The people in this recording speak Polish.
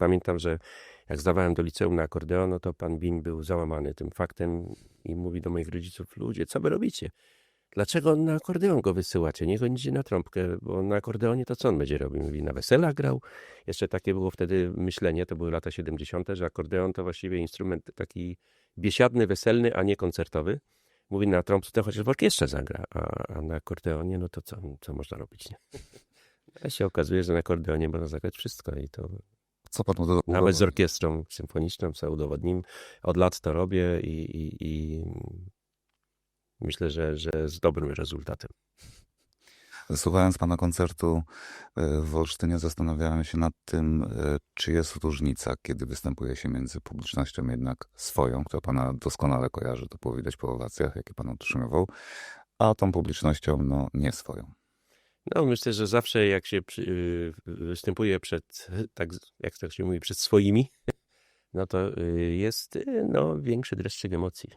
pamiętam, że jak zdawałem do liceum na akordeon, no to pan Bin był załamany tym faktem i mówi do moich rodziców, ludzie, co wy robicie? Dlaczego na akordeon go wysyłacie? Niech on idzie na trąbkę, bo na akordeonie to co on będzie robił? Mówi, na weselach grał. Jeszcze takie było wtedy myślenie, to były lata 70., że akordeon to właściwie instrument taki biesiadny, weselny, a nie koncertowy. Mówi, na trąbce to chociaż w orkiestrze zagra, a, a na akordeonie, no to co, co można robić, nie? Ale się okazuje, że na akordeonie można zagrać wszystko i to Co panu do... nawet z orkiestrą symfoniczną, co udowodnim. Od lat to robię i, i, i myślę, że, że z dobrym rezultatem. Słuchając pana koncertu e, w Olsztynie, zastanawiałem się nad tym, e, czy jest różnica, kiedy występuje się między publicznością jednak swoją, która pana doskonale kojarzy, to było widać po owacjach, jakie pan otrzymywał, a tą publicznością no, nie swoją. No, myślę, że zawsze jak się y, występuje przed, tak jak to się mówi, przed swoimi, no to y, jest y, no, większy dreszczyk emocji.